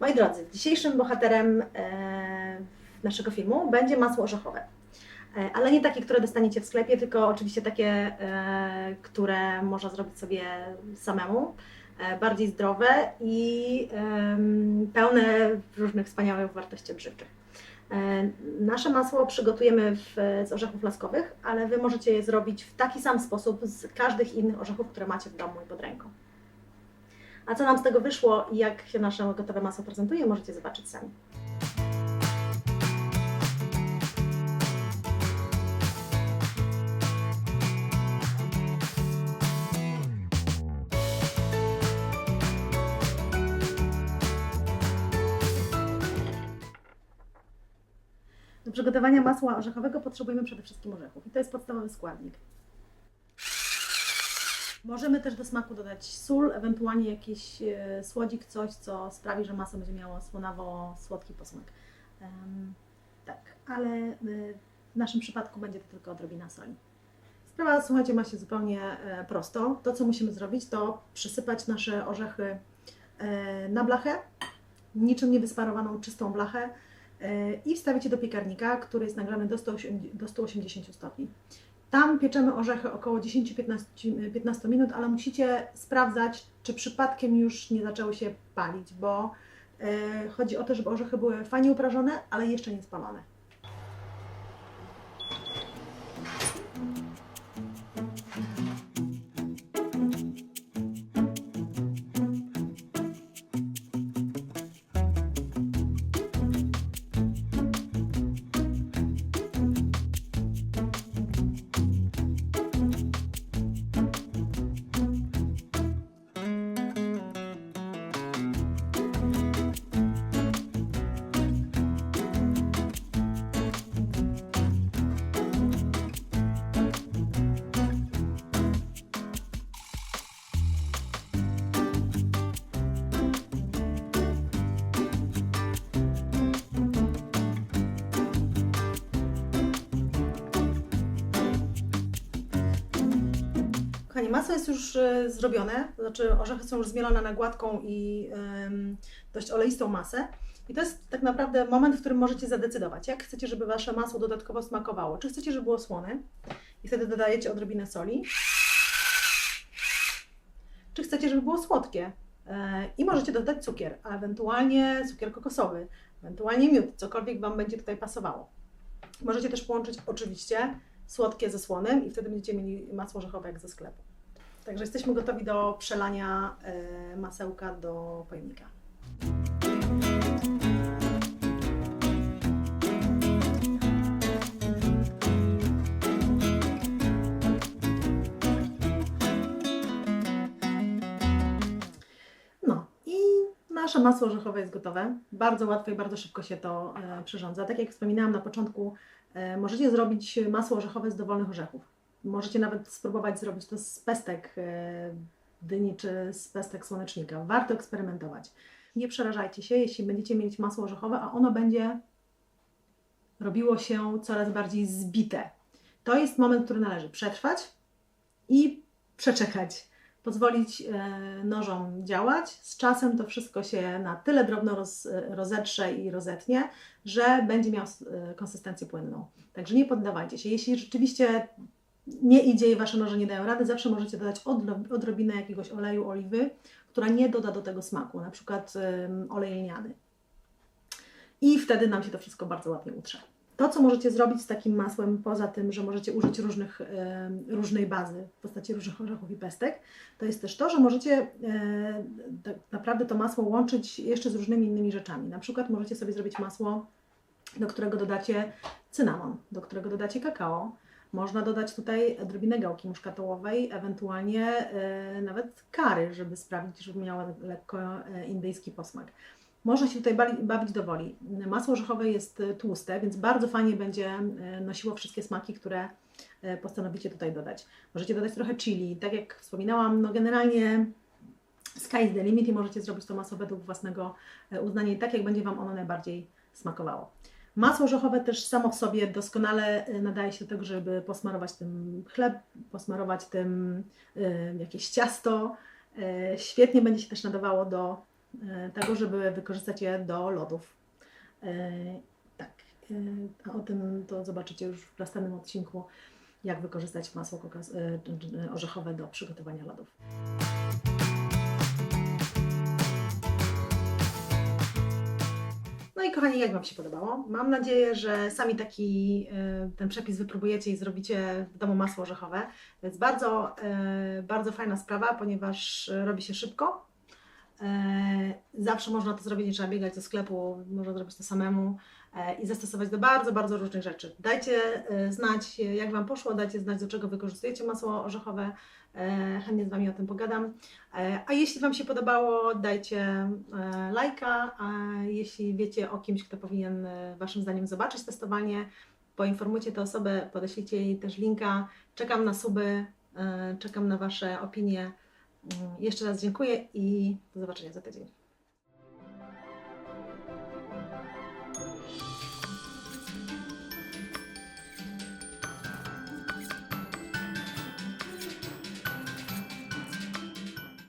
Moi drodzy, dzisiejszym bohaterem e, naszego filmu będzie masło orzechowe. E, ale nie takie, które dostaniecie w sklepie, tylko oczywiście takie, e, które można zrobić sobie samemu. Bardziej zdrowe i pełne różnych wspaniałych wartości odżywczych. Nasze masło przygotujemy w, z orzechów laskowych, ale Wy możecie je zrobić w taki sam sposób z każdych innych orzechów, które macie w domu i pod ręką. A co nam z tego wyszło i jak się nasze gotowe masło prezentuje, możecie zobaczyć sami. Do przygotowania masła orzechowego potrzebujemy przede wszystkim orzechów i to jest podstawowy składnik. Możemy też do smaku dodać sól, ewentualnie jakiś e, słodzik, coś, co sprawi, że masło będzie miało słonawo-słodki posmak. Tak, ale e, w naszym przypadku będzie to tylko odrobina soli. Sprawa, słuchajcie, ma się zupełnie e, prosto. To, co musimy zrobić, to przysypać nasze orzechy na blachę, niczym niewysparowaną, czystą blachę i wstawić je do piekarnika, który jest nagrany do 180 do 180 stopni. Tam pieczemy orzechy około 10-15 15 minut, ale musicie sprawdzać, czy przypadkiem już nie zaczęły się palić, bo e, chodzi o to, żeby orzechy były fajnie uprażone, ale jeszcze nie spalone. Kochani, masło jest już e, zrobione, to znaczy orzechy są już zmielone na gładką i dość oleistą masę. I to jest tak naprawdę moment, w którym możecie zadecydować, jak chcecie, żeby Wasze masło dodatkowo smakowało. Czy chcecie, żeby było słone i wtedy dodajecie odrobinę soli, czy chcecie, żeby było słodkie e, i możecie dodać cukier, a ewentualnie cukier kokosowy, ewentualnie miód, cokolwiek Wam będzie tutaj pasowało. Możecie też połączyć oczywiście słodkie ze słonym i wtedy będziecie mieli masło orzechowe jak ze sklepu. Także jesteśmy gotowi do przelania e, masełka do pojemnika. Nasze masło orzechowe jest gotowe. Bardzo łatwo i bardzo szybko się to e, przyrządza. Tak jak wspominałam na początku, e, możecie zrobić masło orzechowe z dowolnych orzechów. Możecie nawet spróbować zrobić to z pestek e, dyni czy z pestek słonecznika. Warto eksperymentować. Nie przerażajcie się, jeśli będziecie mieć masło orzechowe, a ono będzie robiło się coraz bardziej zbite. To jest moment, który należy przetrwać i przeczekać. Pozwolić e, nożom działać. Z czasem to wszystko się na tyle drobno roz, rozetrze i rozetnie, że będzie miał e, konsystencję płynną. Także nie poddawajcie się. Jeśli rzeczywiście nie idzie i Wasze noże nie dają rady, zawsze możecie dodać odro- odrobinę jakiegoś oleju, oliwy, która nie doda do tego smaku, na przykład olej lniany. I wtedy nam się to wszystko bardzo ładnie utrze. To, co możecie zrobić z takim masłem, poza tym, że możecie użyć różnych, różnej bazy w postaci różnych orzechów i pestek, to jest też to, że możecie e, tak naprawdę to masło łączyć jeszcze z różnymi innymi rzeczami. Na przykład możecie sobie zrobić masło, do którego dodacie cynamon, do którego dodacie kakao, można dodać tutaj odrobinę gałki muszkatołowej, ewentualnie e, nawet kary, żeby sprawić, żeby miała lekko e, indyjski posmak. Można się tutaj bawić do woli. Masło orzechowe jest e, tłuste, więc bardzo fajnie będzie e, nosiło wszystkie smaki, które e, postanowicie tutaj dodać. Możecie dodać trochę chili. Tak jak wspominałam, no generalnie sky is the limit i możecie zrobić to masło według własnego uznania i tak, jak będzie Wam ono najbardziej smakowało. Masło orzechowe też samo w sobie doskonale nadaje się do tego, żeby posmarować tym chleb, posmarować tym jakieś ciasto. Świetnie będzie się też nadawało do tego, żeby wykorzystać je do lodów. E, Tak, e, o tym to zobaczycie już w następnym odcinku, jak wykorzystać masło e, orzechowe do przygotowania lodów. No i kochani, jak Wam się podobało? Mam nadzieję, że sami taki e, ten przepis wypróbujecie i zrobicie w domu masło orzechowe. To jest bardzo, e, bardzo fajna sprawa, ponieważ e, robi się szybko. E, Zawsze można to zrobić, nie trzeba biegać do sklepu, można zrobić to samemu e, i zastosować do bardzo, bardzo różnych rzeczy. Dajcie e, znać, jak Wam poszło, dajcie znać, do czego wykorzystujecie masło orzechowe. Chętnie z Wami o tym pogadam. A jeśli Wam się podobało, dajcie lajka, a jeśli wiecie o kimś, kto powinien Waszym zdaniem zobaczyć testowanie, poinformujcie tę osobę, podeślijcie jej też linka. Czekam na suby, czekam na Wasze opinie. Jeszcze raz dziękuję i do zobaczenia za tydzień.